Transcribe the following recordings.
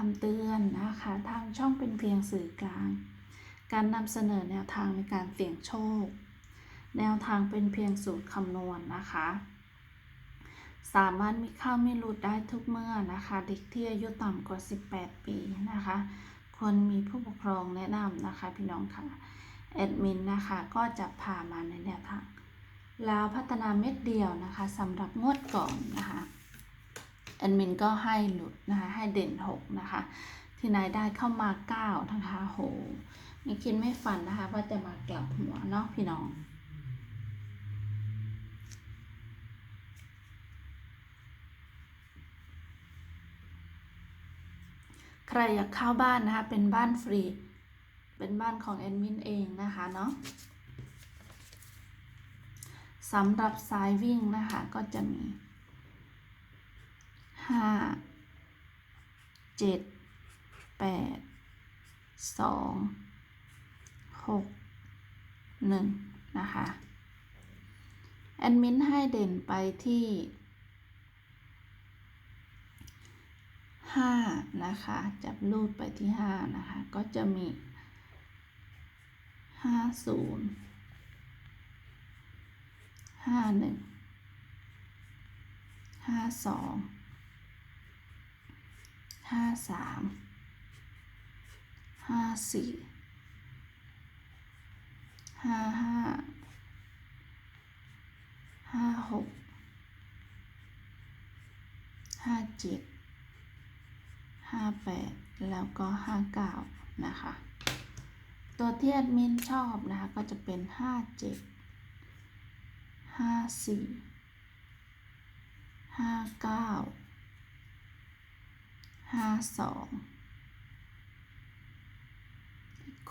คำเตือนนะคะ ทางช่องเป็นเพียงสื่อกลาง การนำเสนอแนวทางในการเสี่ยงโชค แนวทางเป็นเพียงสูตรคำนวณนะคะ สามารถมีเข้าไม่หลุดได้ทุกเมื่อนะคะ เด็กที่อายุต่ำกว่า 18 ปีนะคะควรมีผู้ปกครองแนะนำนะคะพี่น้องค่ะแอดมินนะคะก็จะพามาในแนวทางลาวพัฒนาเม็ดเดียวนะคะสำหรับงวดก่อนนะคะ แอดมินก็ให้หลุดนะคะให้เด่น 6 นะคะ ที่นายได้เข้ามา 9 นะคะโหไม่คิดไม่ฝันนะคะ ว่าจะมากลับหัวเนาะพี่น้องใครอยากเข้าบ้านนะคะ เป็นบ้านฟรี เป็นบ้านของแอดมินเองนะคะเนาะสำหรับสายวิ่งนะคะก็จะมี ห้าเจ็ดแปดสองหกหนึ่งนะคะ แอดมินให้เด่นไปที่ห้านะคะ จับลูดไปที่ห้านะคะ ก็จะมีห้าศูนย์ห้าหนึ่งห้าสอง ห้าสามห้าสี่ห้าห้าห้าหกห้าเจ็ดห้าแปดแล้วก็ห้าเก้านะคะ ตัวที่แอดมินชอบนะคะ ก็จะเป็นห้าเจ็ดห้าสี่ห้าเก้า ห้าสอง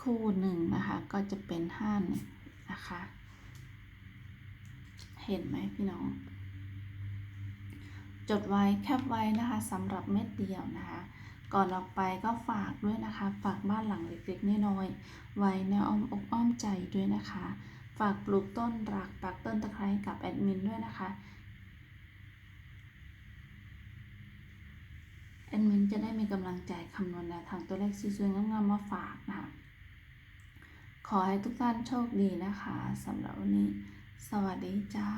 คู่หนึ่งนะคะ ก็จะเป็นห้าหนึ่งนะคะ เห็นไหมพี่น้อง จดไว้แคปไว้นะคะสำหรับเม็ดเดียวนะคะ ก่อนออกไปก็ฝากด้วยนะคะ ฝากบ้านหลังเล็กๆน้อยๆไว้ในอ้อมอกอ้อมใจด้วยนะคะ ฝากปลูกต้นรักปักต้นตะไคร้กับแอดมินด้วยนะคะ อดมินจะได้มีกำลังใจคำนวณแนวทางตัวเลขสวยๆงามๆมาฝากนะคะขอให้ทุกท่านโชคดีนะคะสำหรับวันนี้ สวัสดีจ้า